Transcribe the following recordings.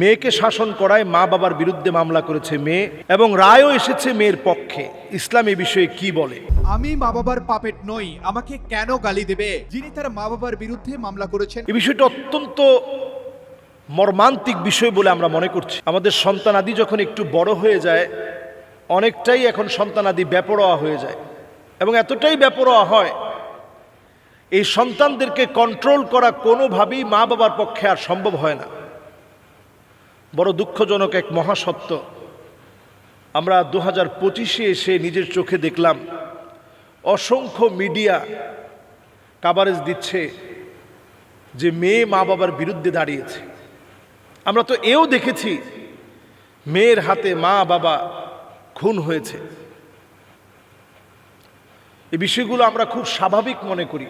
মেয়েকে শাসন করায় মা বাবার বিরুদ্ধে মামলা করেছে মেয়ে এবং রায়ও এসেছে মেয়ের পক্ষে। ইসলাম এ বিষয়ে কি বলে? আমি মা বাবার পাপেট নই আমাকে কেন গালি দেবে? যিনি তার মা বাবার বিরুদ্ধে মামলা করেছেন এই বিষয়টা অত্যন্ত মর্মান্তিক বিষয় বলে আমরা মনে করছি। আমাদের সন্তানাদি যখন একটু বড় হয়ে যায় অনেকটাই এখন সন্তানাদি ব্যাপরোয়া হয়ে যায়। এবং এতটাই ব্যাপরোয়া হয় এই সন্তানদেরকে কন্ট্রোল করা কোনোভাবেই মা বাবার পক্ষে আর সম্ভব হয় না। বড় দুঃখজনক এক মহাসত্য। আমরা দু হাজার পঁচিশে এসে নিজের চোখে দেখলাম, অসংখ্য মিডিয়া কাভারেজ দিচ্ছে যে মেয়ে মা বাবার বিরুদ্ধে দাঁড়িয়েছে। আমরা তো এও দেখেছি, মেয়ের হাতে মা বাবা খুন হয়েছে। এই বিষয়গুলো আমরা খুব স্বাভাবিক মনে করি।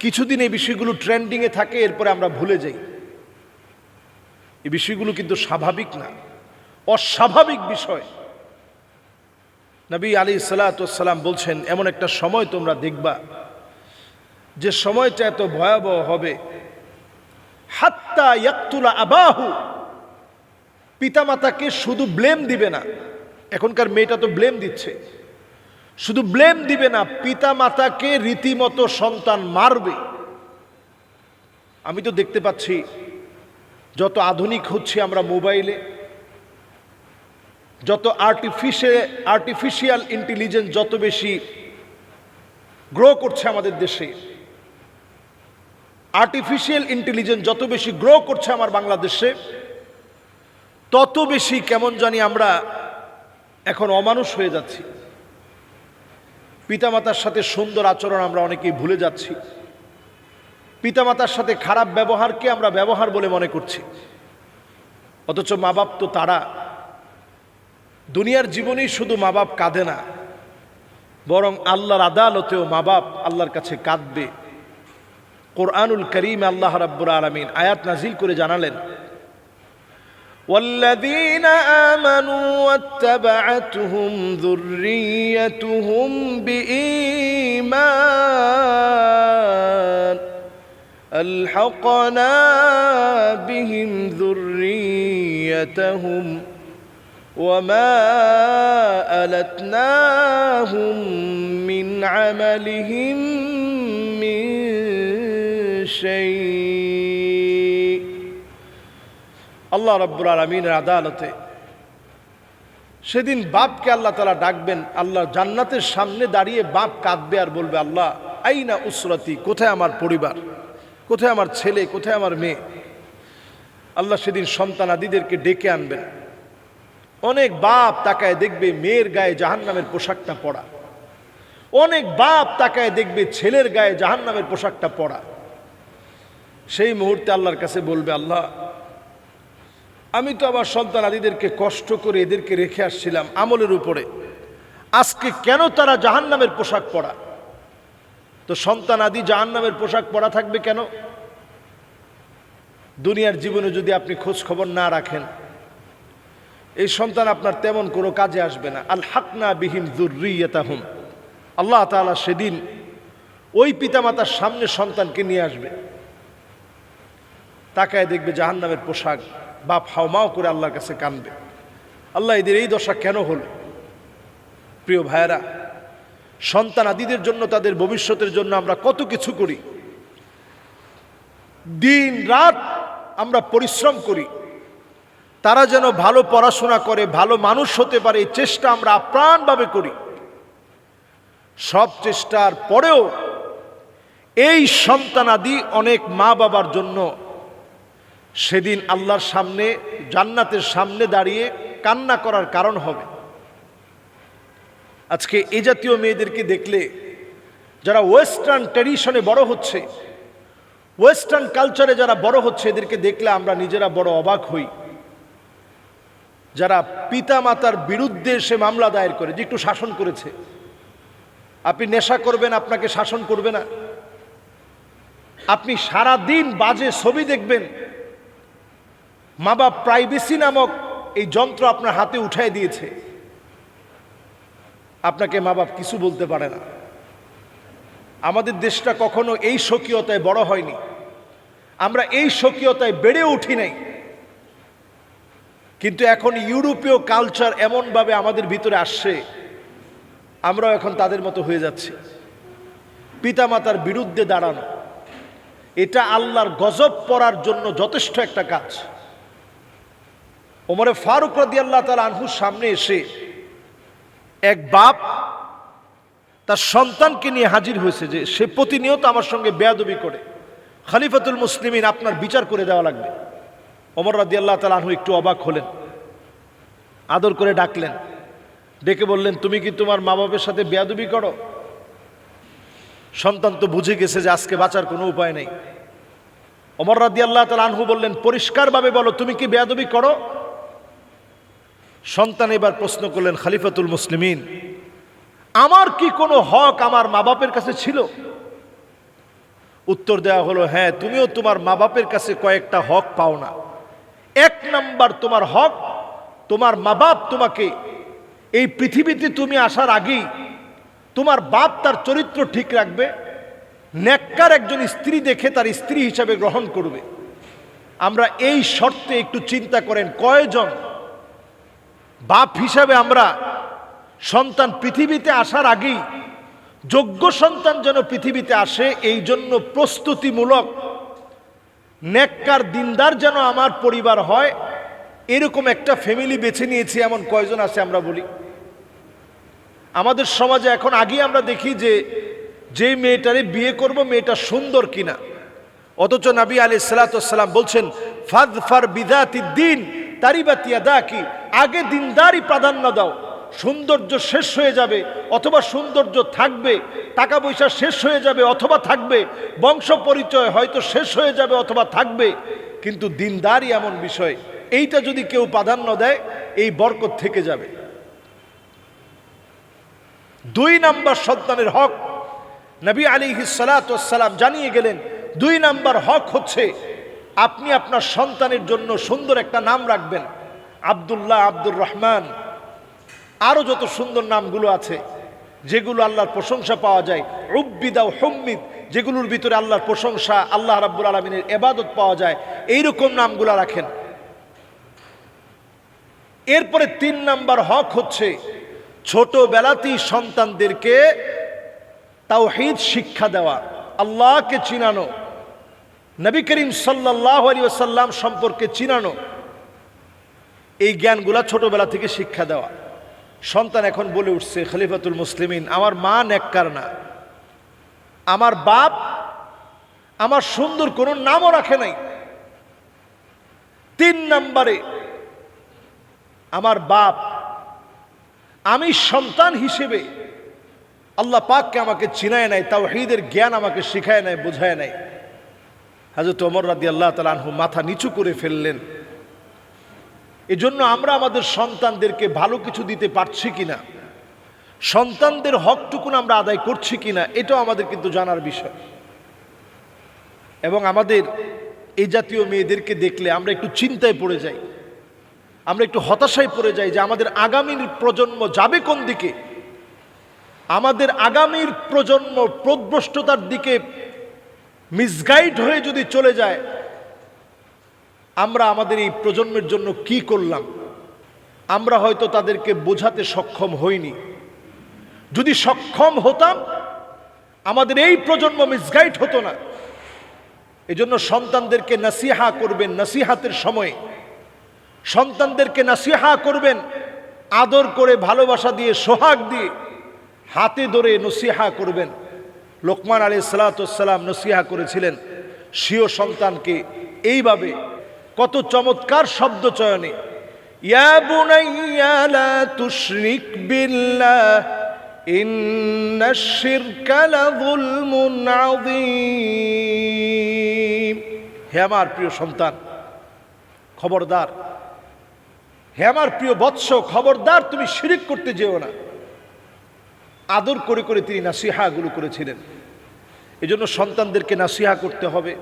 কিছুদিন এই বিষয়গুলো ট্রেন্ডিংয়ে থাকে, এরপরে আমরা ভুলে যাই। এই বিষয়গুলো কিন্তু স্বাভাবিক না, অস্বাভাবিক বিষয়। নবী আলী সালাতাম বলছেন, এমন একটা সময় তোমরা দেখবা, যে সময়টা এত ভয়াবহ হবে। হাত্তা ইয়াক্তুলা আবাহু। পিতামাতাকে শুধু ব্লেম দিবে না, এখনকার মেয়েটা তো ব্লেম দিচ্ছে। শুধু ব্লেম দিবে না, পিতামাতাকে রীতিমতো সন্তান মারবে। আমি তো দেখতে পাচ্ছি যত আধুনিক হচ্ছে আমরা মোবাইলে, যত আর্টিফিশিয়াল আর্টিফিশিয়াল ইন্টেলিজেন্স যত বেশি গ্রো করছে আমাদের দেশে আর্টিফিশিয়াল ইন্টেলিজেন্স যত বেশি গ্রো করছে আমার বাংলাদেশে, তত বেশি কেমন জানি আমরা এখন অমানুষ হয়ে যাচ্ছি। পিতামাতার সাথে সুন্দর আচরণ আমরা অনেকেই ভুলে যাচ্ছি। পিতামাতার সাথে খারাপ ব্যবহারকে আমরা ব্যবহার বলে মনে করছি অথচ মা বাপ তো তারা দুনিয়ার জীবনেই শুধু মা বাপ কাঁদে না বরং আল্লাহর আদালতেও মা বাপ আল্লাহর কাছে কাঁদবে কোরআনুল করিম আল্লাহ রাব্বুর আলমিন আয়াত নাজিল করে জানালেন والذين آمنوا واتبعتهم ذريتهم بإيمان ألحقنا بهم ذريتهم وما ألتناهم من عملهم من شيء আল্লাহ রব্বুর আলমিনের আদালতে সেদিন বাপকে আল্লাহ তালা ডাকবেন আল্লাহ জান্নাতের সামনে দাঁড়িয়ে বাপ কাঁদবে আর বলবে আল্লাহ আইনা উসরতি কোথায় আমার পরিবার কোথায় আমার ছেলে, কোথায় আমার মেয়ে? আল্লাহ সেদিন সন্তান আদিদেরকে ডেকে আনবেন। অনেক বাপ তাকায় দেখবে মেয়ের গায়ে জাহান্নামের পোশাকটা পরা অনেক বাপ তাকায় দেখবে ছেলের গায়ে জাহান্নামের পোশাকটা পরা সেই মুহূর্তে আল্লাহর কাছে বলবে, আল্লাহ, আমি তো আমার সন্তান আদিদেরকে কষ্ট করে এদেরকে রেখে আসছিলাম আমলের উপরে। আজকে কেন তারা জাহান্নামের পোশাক পরা তো সন্তান আদি জাহান্নামের পোশাক পরা থাকবে কেন? দুনিয়ার জীবনে যদি আপনি খোঁজ খবর না রাখেন, এই সন্তান আপনার তেমন কোনো কাজে আসবে না। আল হাকনা বিহীন জুরিয়াতাহুম আল্লাহ তাআলা সেদিন ওই পিতামাতার সামনে সন্তানকে নিয়ে আসবে। তাকায় দেখবে জাহান্নামের পোশাক বাপ হাওমাও করে আল্লাহর কাছে কানবে। আল্লাহ এদের এই দশা কেন হলো? প্রিয় ভাইয়েরা সন্তান আদিদের জন্য, তাদের ভবিষ্যতের জন্য আমরা কত কিছু করি। দিন রাত আমরা পরিশ্রম করি। তারা যেন ভালো পড়াশোনা করে, ভালো মানুষ হতে পারে, এই চেষ্টা আমরা আপ্রাণভাবে করি। সব চেষ্টার পরেও এই সন্তানাদি অনেক মা বাবার জন্য সেদিন আল্লাহর সামনে, জান্নাতের সামনে দাঁড়িয়ে কান্না করার কারণ হবে। আজকে এ জাতীয় মেয়েদেরকে দেখলে যারা ওয়েস্টার্ন ট্র্যাডিশনে বড় হচ্ছে, ওয়েস্টার্ন কালচারে যারা বড় হচ্ছে, এদেরকে দেখলে আমরা নিজেরা বড় অবাক হই। যারা পিতা মাতার বিরুদ্ধে সে মামলা দায়ের করে, যে একটু শাসন করেছে। আপনি নেশা করবেন, আপনাকে শাসন করবে না। আপনি সারা দিন বাজে ছবি দেখবেন। মা বাপ প্রাইভেসি নামক এই যন্ত্র আপনার হাতে উঠাই দিয়েছে। আপনাকে মা বাপ কিছু বলতে পারে না। আমাদের দেশটা কখনো এই স্বকীয়তায় বড় হয়নি। আমরা এই স্বকীয়তায় বেড়ে উঠি নাই। কিন্তু এখন ইউরোপীয় কালচার এমনভাবে আমাদের ভিতরে আসছে, আমরাও এখন তাদের মতো হয়ে যাচ্ছি। পিতামাতার বিরুদ্ধে দাঁড়ানো, এটা আল্লাহর গজব পড়ার জন্য যথেষ্ট একটা কাজ। ওমরে ফারুক রাদি আল্লাহ তালা আনহুর সামনে এসে এক বাপ তার সন্তানকে নিয়ে হাজির হয়েছে যে সে প্রতিনিয়ত আমার সঙ্গে বেয়াদবি করে। খালিফাতুল মুসলিমিন আপনার বিচার করে দেওয়া লাগবে। আল্লাহ তালা আনহু একটু অবাক হলেন, আদর করে ডাকলেন, ডেকে বললেন, তুমি কি তোমার মা বাবার সাথে বেয়াদবি করো? সন্তান তো বুঝে গেছে যে আজকে বাঁচার কোনো উপায় নেই। আল্লাহ তালা আনহু বললেন, পরিষ্কারভাবে বলো, তুমি কি বেয়াদবি করো? সন্তান এবার প্রশ্ন করলেন, খালিফাতুল মুসলিমিন, আমার কি কোনো হক আমার মা বাপের কাছে ছিল? উত্তর দেওয়া হলো হ্যাঁ তুমিও তোমার মা বাপের কাছে কয়েকটা হক পাও না। এক নাম্বার তোমার হক, তোমার মা বাপ তোমাকে এই পৃথিবীতে তুমি আসার আগেই তোমার বাপ তার চরিত্র ঠিক রাখবে, ন্যাক্কার একজন স্ত্রী দেখে তার স্ত্রী হিসাবে গ্রহণ করবে। আমরা এই শর্তে একটু চিন্তা করেন, কয়জন বাপ হিসাবে আমরা সন্তান পৃথিবীতে আসার আগেই যোগ্য সন্তান যেন পৃথিবীতে আসে, এই জন্য প্রস্তুতিমূলক নেককার দিনদার যেন আমার পরিবার হয়, এরকম একটা ফ্যামিলি বেছে নিয়েছি, এমন কয়জন আছে আমরা বলি। আমাদের সমাজে এখন আগে আমরা দেখি যে, যেই মেয়েটারে বিয়ে করব, মেয়েটা সুন্দর কিনা। অথচ নবী আলী সালাতাম বলছেন ফাদ ফার বিদাতি দিন তারিবাতিয়া দা কি আগে দিনদারই প্রাধান্য দাও। সৌন্দর্য শেষ হয়ে যাবে, অথবা সৌন্দর্য থাকবে, টাকা পয়সা শেষ হয়ে যাবে অথবা থাকবে, বংশ পরিচয় হয়তো শেষ হয়ে যাবে অথবা থাকবে, কিন্তু দিনদারই এমন বিষয়, এইটা যদি কেউ প্রাধান্য দেয়, এই বরকত থেকে যাবে। দুই নাম্বার সন্তানের হক, নবী আলী সালাম জানিয়ে গেলেন, দুই নাম্বার হক হচ্ছে আপনি আপনার সন্তানের জন্য সুন্দর একটা নাম রাখবেন। আব্দুল্লাহ আব্দুর রহমান। আরও যত সুন্দর নামগুলো আছে, যেগুলো আল্লাহর প্রশংসা পাওয়া যায় রুব্বিদাও হম্মিদ, যেগুলোর ভিতরে আল্লাহর প্রশংসা, আল্লাহ রাব্বুল আলমিনের এবাদত পাওয়া যায়, এইরকম নামগুলো রাখেন। এরপরে তিন নাম্বার হক হচ্ছে, ছোটবেলাতেই সন্তানদেরকে তাওহিদ শিক্ষা দেওয়া। আল্লাহকে চিনানো। নবী করিম সাল্লাহ আলী সাল্লাম সম্পর্কে চিনানো এই জ্ঞানগুলা ছোটবেলা থেকে শিক্ষা দেওয়া। সন্তান এখন বলে উঠছে, খলিফাতুল মুসলিমিন, আমার মা নেককার না। আমার বাপ, আমার সুন্দর কোনো নামও রাখে নাই। তিন নম্বরে, আমার বাপ, আমি সন্তান হিসেবে আল্লাহ পাককে আমাকে চিনায় নাই তাও জ্ঞান আমাকে শিখায় নাই, বোঝায় নাই। হাজরত অমর রাদি আল্লাহ তালাহু মাথা নিচু করে ফেললেন। এজন্য আমরা আমাদের সন্তানদেরকে ভালো কিছু দিতে পারছি কিনা, সন্তানদের হকটুকুন আমরা আদায় করছি কিনা, এটাও আমাদের কিন্তু জানার বিষয়। এবং আমাদের এই জাতীয় মেয়েদেরকে দেখলে আমরা একটু চিন্তায় পড়ে যাই, আমরা একটু হতাশায় পড়ে যাই যে আমাদের আগামীর প্রজন্ম যাবে কোন দিকে? আমাদের আগামীর প্রজন্ম প্রদ্রষ্টতার দিকে মিসগাইড হয়ে যদি চলে যায়, আমরা আমাদের এই প্রজন্মের জন্য কি করলাম? আমরা হয়তো তাদেরকে বোঝাতে সক্ষম হইনি। যদি সক্ষম হতাম, আমাদের এই প্রজন্ম মিসগাইড হতো না। এজন্য সন্তানদেরকে নাসিহা করবেন নাসিহাতের সময়ে। সন্তানদেরকে নাসিহা করবেন আদর করে, ভালোবাসা দিয়ে, সোহাগ দিয়ে, হাতে ধরে নসিহা করবেন। লোকমান আলী সালাতাম নসিহা করেছিলেন, স্বীয় সন্তানকে এইভাবে কত চমৎকার শব্দ চয়নে হে আমার প্রিয় সন্তান, খবরদার, হে আমার প্রিয় বৎস, খবরদার, তুমি শিরিক করতে যেও না। আদর করে করে তিনি নাসিহাগুলো করেছিলেন। এজন্য সন্তানদেরকে নাসিহা করতে হবে।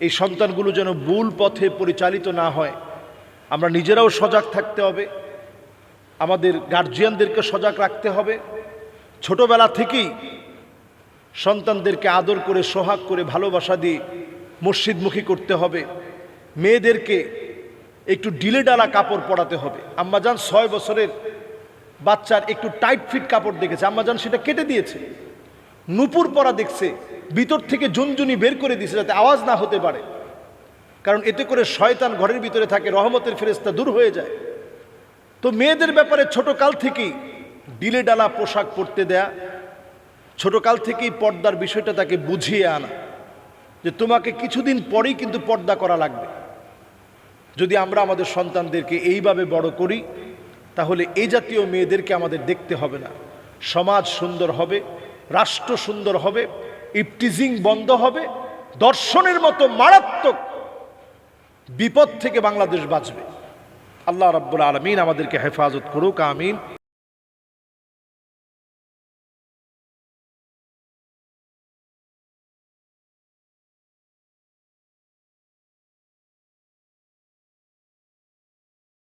এই সন্তানগুলো যেন ভুল পথে পরিচালিত না হয়। আমরা নিজেরাও সজাগ থাকতে হবে। আমাদের গার্জিয়ানদেরকে সজাগ রাখতে হবে। ছোটবেলা থেকেই সন্তানদেরকে আদর করে, সোহাগ করে, ভালোবাসা দিয়ে মসজিদমুখী করতে হবে। মেয়েদেরকে একটু ডিলে ডালা কাপড় পরাতে হবে। আম্মাজান ছয় বছরের বাচ্চার একটু টাইট ফিট কাপড় দেখেছে। আম্মাজান সেটা কেটে দিয়েছে। নুপুর পরা দেখছে, ভিতর থেকে জুনজুনি বের করে দিয়েছে যাতে আওয়াজ না হতে পারে। কারণ এতে করে শয়তান ঘরের ভিতরে থাকে, রহমতের ফেরেস্তা দূর হয়ে যায়। তো মেয়েদের ব্যাপারে ছোট কাল থেকেই ডিলে ডালা পোশাক পরতে দেয়া ছোটকাল থেকেই পর্দার বিষয়টা তাকে বুঝিয়ে আনা, যে তোমাকে কিছুদিন পরেই কিন্তু পর্দা করা লাগবে। যদি আমরা আমাদের সন্তানদেরকে এইভাবে বড় করি তাহলে এই জাতীয় মেয়েদেরকে আমাদের দেখতে হবে না। সমাজ সুন্দর হবে, রাষ্ট্র সুন্দর হবে, ইপটিজিং বন্ধ হবে, দর্শনের মতো মারাত্মক বিপদ থেকে বাংলাদেশ বাঁচবে। আল্লাহ রাব্বুল আলমিন আমাদেরকে হেফাজত করুক, আমিন।